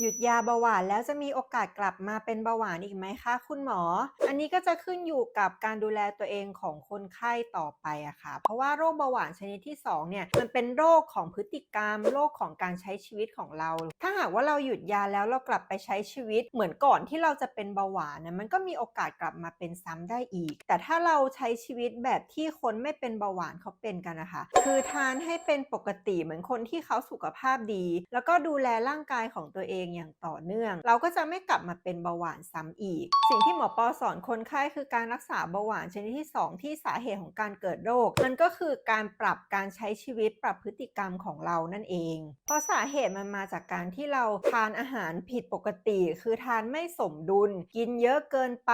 หยุดยาเบาหวานแล้วจะมีโอกาสกลับมาเป็นเบาหวานอีกไหมคะคุณหมอ อันนี้ก็จะขึ้นอยู่กับการดูแลตัวเองของคนไข้ต่อไปอะค่ะ เพราะว่าโรคเบาหวานชนิดที่สองเนี่ยมันเป็นโรคของพฤติกรรม โรคของการใช้ชีวิตของเรา ถ้าหากว่าเราหยุดยาแล้วเรากลับไปใช้ชีวิต เหมือนก่อนที่เราจะเป็นเบาหวานนะมันก็มีโอกาสกลับมาเป็นซ้ำได้อีก แต่ถ้าเราใช้ชีวิตแบบที่คนไม่เป็นเบาหวานเขาเป็นกันนะคะ คือทานให้เป็นปกติเหมือนคนที่เขาสุขภาพดี แล้วก็ดูแลร่างกายของตัวเองอย่างต่อเนื่อง เราก็จะไม่กลับมาเป็นเบาหวานซ้ำอีก สิ่งที่หมอปอสอนคนไข้คือการรักษาเบาหวานชนิดที่ 2 ที่สาเหตุของการเกิดโรค มันก็คือการปรับการใช้ชีวิตปรับพฤติกรรมของเรานั่นเอง เพราะสาเหตุมันมาจากการที่เราทานอาหารผิดปกติ คือทานไม่สมดุล กินเยอะเกินไป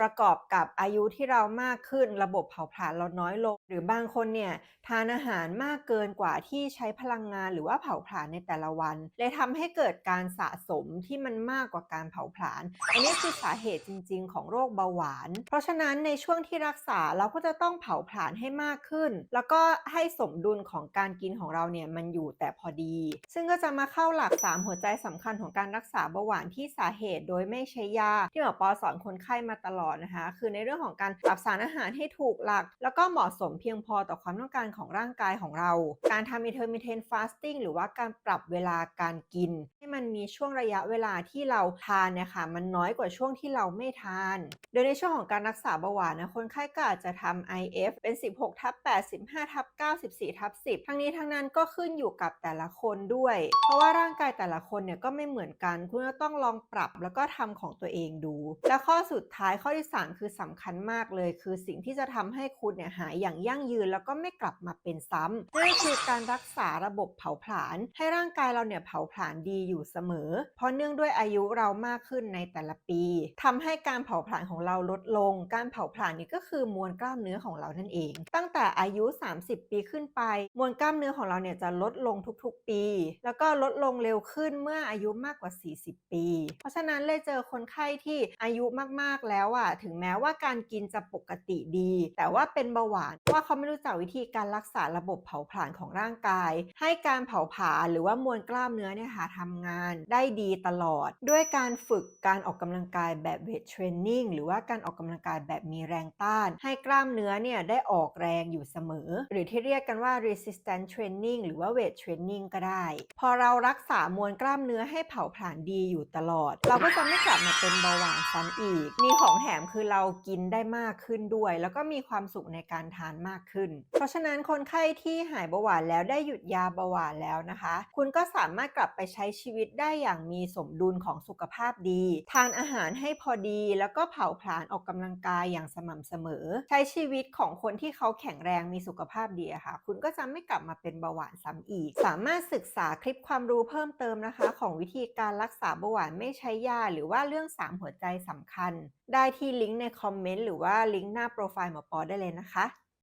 ประกอบกับอายุที่เรามากขึ้น ระบบเผาผลาญเราน้อยลง หรือบางคนเนี่ยทานอาหารมากเกินกว่าที่ใช้พลังงาน หรือว่าเผาผลาญในแต่ละวันเลยทำให้เกิดการสะสมที่มันมากกว่าการเผาผลาญอันนี้คือสาเหตุจริง ๆ ของโรคเบาหวาน เพราะฉะนั้นในช่วงที่รักษาเราก็จะต้องเผาผลาญให้มากขึ้น แล้วก็ให้สมดุลของการกินของเราเนี่ยมันอยู่แต่พอดี ซึ่งก็จะมาเข้าหลัก 3 หัวใจสำคัญของการรักษาเบาหวานที่สาเหตุโดยไม่ใช้ยา ที่หมอปอสอนคนไข้มาตลอดนะคะ คือในเรื่องของการปรับสารอาหารให้ถูกหลัก แล้วก็เหมาะสมเพียงพอต่อความต้องการของร่างกายของเรา การทำ intermittent fasting หรือว่าการปรับเวลาการกิน ให้มันมีช่วงระยะเวลาที่เราทานเนี่ยค่ะมันน้อยกว่าช่วงที่เราไม่ทาน โดยในช่วงของการรักษาเบาหวานนะคนไข้ก็อาจจะทำ IF เป็น 16ทับ8 15ทับ9 14ทับ10 ทั้งนี้ทั้งนั้นก็ขึ้นอยู่กับแต่ละคนด้วย เพราะว่าร่างกายแต่ละคนเนี่ยก็ไม่เหมือนกัน คุณก็ต้องลองปรับแล้วก็ทำของตัวเองดู และข้อสุดท้ายข้อที่ 3 คือสำคัญมากเลย คือสิ่งที่จะทำให้คุณเนี่ยหายอย่างยั่งยืน แล้วก็ไม่กลับมาเป็นซ้ำนั่นคือการรักษาระบบเผาผลาญให้ร่างกายเราเนี่ยเผาผลาญดีอยู่เสมอเพราะเนื่องด้วยอายุเรามากขึ้นในแต่ละปีทำให้การเผาผลาญของเราลดลง การเผาผลาญนี้ก็คือมวลกล้ามเนื้อของเรานั่นเอง ตั้งแต่อายุ 30 ปีขึ้นไป มวลกล้ามเนื้อของเราเนี่ยจะลดลงทุกๆปี แล้วก็ลดลงเร็วขึ้นเมื่ออายุมากกว่า 40 ปี เพราะฉะนั้นเลยเจอคนไข้ที่อายุมากๆแล้วอะถึงแม้ว่าการกินจะปกติดี แต่ว่าเป็นเบาหวานเพราะว่าเขาไม่รู้จักวิธีการรักษาระบบเผาผลาญของร่างกาย ให้การเผาผลาญหรือว่ามวลกล้ามเนื้อเนี่ยค่ะทำงานได้ดีตลอด ด้วยการฝึกการออกกำลังกายแบบเวทเทรนนิ่งหรือว่าการออกกำลังกายแบบมีแรงต้าน ให้กล้ามเนื้อเนี่ยได้ออกแรงอยู่เสมอ หรือที่เรียกกันว่า resistance training หรือว่า weight training ก็ได้ พอเรารักษามวลกล้ามเนื้อให้เผาผลาญดีอยู่ตลอด เราก็จะไม่กลับมาเป็นเบาหวานซ้ำอีก มีของแถมคือเรากินได้มากขึ้นด้วย แล้วก็มีความสุขในการทานมากขึ้น เพราะฉะนั้นคนไข้ที่หายเบาหวานแล้วได้หยุดยาเบาหวานแล้วนะคะ คุณก็สามารถกลับไปใช้ชีวิตได้อย่างมีสมดุลของสุขภาพดี ทานอาหารให้พอดีแล้วก็เผาผลาญออกกำลังกายอย่างสม่ำเสมอ ใช้ชีวิตของคนที่เขาแข็งแรงมีสุขภาพดีค่ะ คุณก็จะไม่กลับมาเป็นเบาหวานซ้ำอีก สามารถศึกษาคลิปความรู้เพิ่มเติมนะคะ ของวิธีการรักษาเบาหวานไม่ใช้ยาหรือว่าเรื่อง 3 หัวใจสำคัญ ได้ที่ลิงก์ในคอมเมนต์หรือว่าลิงก์หน้าโปรไฟล์หมอปอได้เลยนะคะ